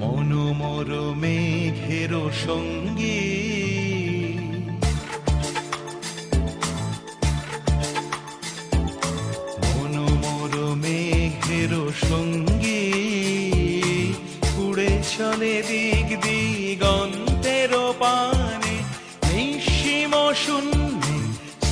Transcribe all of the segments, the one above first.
মনোমর মেঘের সঙ্গী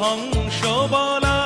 হংস বলাকার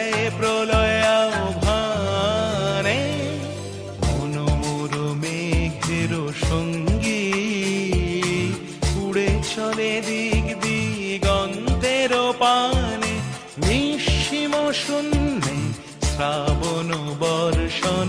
দেয় প্রলয় ভানে মনোমোর মেঘের সঙ্গী। উড়ে চলে দিক দিগন্তের পানে, নিঃসীম শূন্যে শ্রাবণ বর্ষণ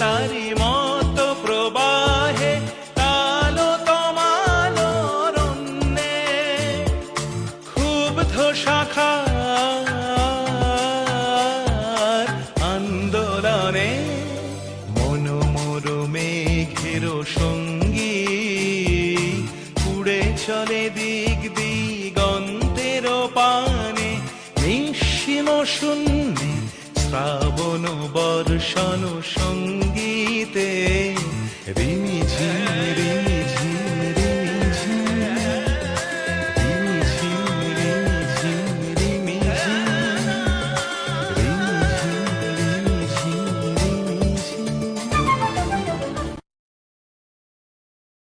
তারি মত প্রবাহে তাল ক্ষুব্ধ শাখার আন্দোলনে মনোমোর মেঘের সঙ্গী উড়ে চলে দিক দিগন্তের পানে নিঃসীম শূন্যে শ্রাবণ বর্ষণ সঙ্গীতে রিমি